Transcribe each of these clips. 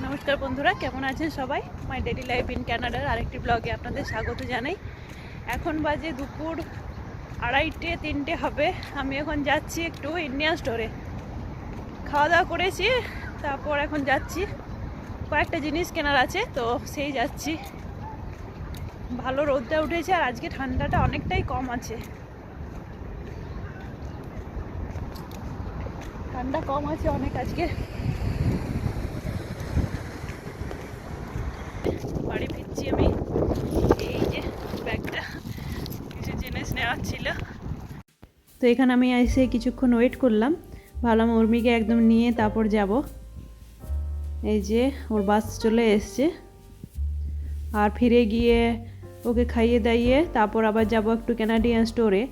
নমস্কার বন্ধুরা, কেমন আছেন সবাই? মাই ডেলি লাইফ ইন ক্যানাডার আরেকটি ব্লগে আপনাদের স্বাগত জানাই। এখন বাজে দুপুর আড়াইটে, তিনটে হবে। আমি এখন যাচ্ছি একটু ইন্ডিয়ান স্টোরে খাওয়া দাওয়া করেছি, তারপর এখন যাচ্ছি। কয়েকটা জিনিস কেনার আছে, তো সেই যাচ্ছি। ভালো রোদটা উঠেছে আর আজকে ঠান্ডাটা অনেকটাই কম আছে। ঠান্ডা কম আছে অনেক আজকে। বাড়ি ফিরছি আমি। এই যে ব্যাগটা, কিছু জিনিস নেওয়ার ছিল। তো এখানে আমি এসে কিছুক্ষণ ওয়েট করলাম। ভাবলাম উর্মিকে একদম নিয়ে তারপর যাব। এই যে ওর বাস চলে এসছে। আর ফিরে গিয়ে ওকে খাইয়ে দাইয়ে তারপর আবার যাব একটু ক্যানাডিয়ান স্টোরে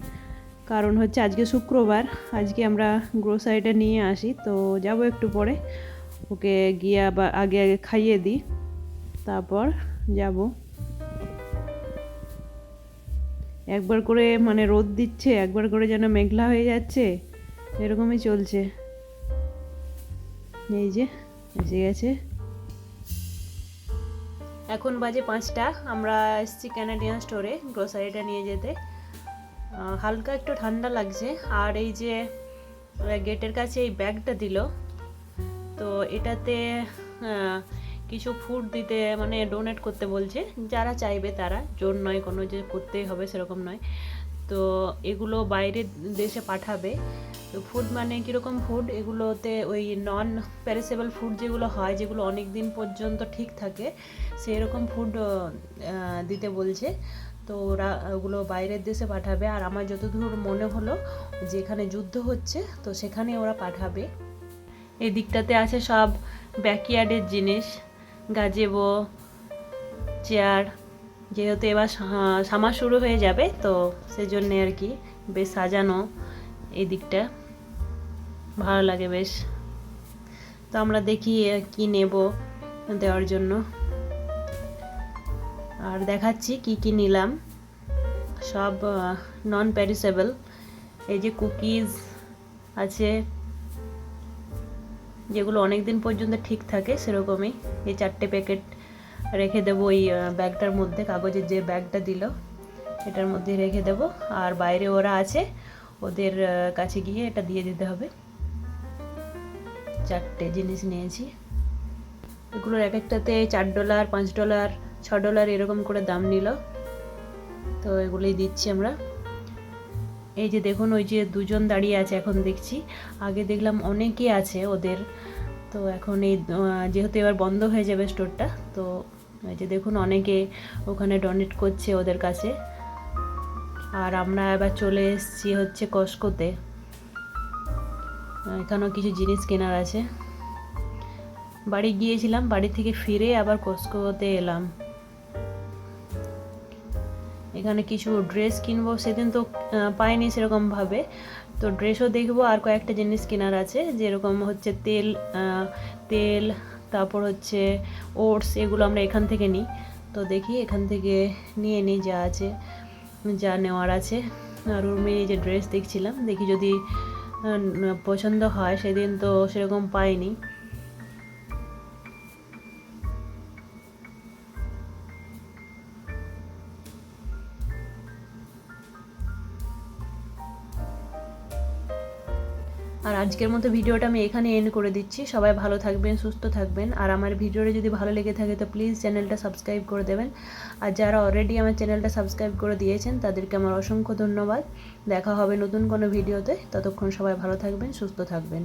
কারণ হচ্ছে আজকে শুক্রবার, আজকে আমরা গ্রোসারিটা নিয়ে আসি। তো যাব একটু পরে, ওকে গিয়ে আবার আগে আগে খাইয়ে দিই। তারপর যাব। একবার করে মানে রোদ দিচ্ছে, একবার করে যেন মেঘলা হয়ে যাচ্ছে, এরকমই চলছে। এই যে এসে গেছে। এখন বাজে পাঁচটা, আমরা এসেছি ক্যানাডিয়ান স্টোরে গ্রোসারিটা নিয়ে যেতে। হালকা একটু ঠান্ডা লাগছে, আর এই যে, গেটের কাছে এই ব্যাগটা দিল। তো এটাতে কিছু ফুড দিতে মানে ডোনেট করতে বলছে। যারা চাইবে তারা, জোর নয়, কোনো যে করতেই হবে সেরকম নয়। তো এগুলো বাইরের দেশে পাঠাবে। তো ফুড মানে কীরকম ফুড এগুলোতে ওই নন প্যারেসেবল ফুড যেগুলো হয়, যেগুলো অনেক দিন পর্যন্ত ঠিক থাকে সেই রকম ফুড দিতে বলছে। তো ওরা ওগুলো বাইরের দেশে পাঠাবে। আর আমার যতদূর মনে হলো, যেখানে যুদ্ধ হচ্ছে, তো সেখানে ওরা পাঠাবে। এই দিকটাতে আছে সব ব্যাকইয়ার্ডের জিনিস। গাজেবো, চেয়ার যেহেতু এবার সা- সামার শুরু হয়ে যাবে, তো সেজন্যে আর কি বেশ সাজানো এই দিকটা। ভালো লাগে বেশ। তো আমরা দেখি কি নেব দেওয়ার জন্য। আর দেখাচ্ছি কি কি নিলাম। সব নন প্যারিসেবল এই যে কুকিজ আছে। যেগুলো অনেক দিন পর্যন্ত ঠিক থাকে, সেরকমই। এই চারটে প্যাকেট রেখে দেবো ওই ব্যাগটার মধ্যে, কাগজের যে ব্যাগটা দিল, এটার মধ্যে রেখে দেবো। আর বাইরে ওরা আছে, ওদের কাছে গিয়ে এটা দিয়ে দিতে হবে। চারটে জিনিস নিয়েছি। এগুলোর এক একটাতে চার ডলার, পাঁচ ডলার, ছ ডলার এরকম করে দাম নিল। তো এগুলোই দিচ্ছি আমরা। এই যে দেখুন, ওই যে দুজন দাঁড়িয়ে আছে এখন দেখছি। আগে দেখলাম অনেকে আছে ওদের। তো এখন এই যেহেতু এবার বন্ধ হয়ে যাবে স্টোরটা, তো এই যে দেখুন, অনেকে ওখানে ডোনেট করছে ওদের কাছে। আর আমরা এবার চলে এসেছি হচ্ছে কস্কোতে এখানেও কিছু জিনিস কেনার আছে। বাড়ি গিয়েছিলাম, বাড়ি থেকে ফিরে আবার কস্কোতে এলাম। এখানে কিছু ড্রেস কিনবো, সেদিন তো পাইনি সেরকমভাবে তো ড্রেসও দেখব, আর কয়েকটা জিনিস কেনার আছে, যেরকম হচ্ছে তেল তেল, তারপর হচ্ছে ওটস এগুলো আমরা এখান থেকে নিই। তো দেখি এখান থেকে নিয়ে নিই যা আছে, যা নেওয়ার আছে। আর উর্মি যে ড্রেস দেখছিলাম, দেখি যদি পছন্দ হয়, সেদিন তো সেরকম পাইনি। আর আজকের মতো ভিডিওটা আমি এখানে এন্ড করে দিচ্ছি। সবাই ভালো থাকবেন, সুস্থ থাকবেন। আর আমার ভিডিওটা যদি ভালো লেগে থাকে, তো প্লিজ চ্যানেলটা সাবস্ক্রাইব করে দেবেন। আর যারা অলরেডি আমার চ্যানেলটা সাবস্ক্রাইব করে দিয়েছেন, তাদেরকে আমার অসংখ্য ধন্যবাদ। দেখা হবে নতুন কোনো ভিডিওতে। ততক্ষণ সবাই ভালো থাকবেন, সুস্থ থাকবেন।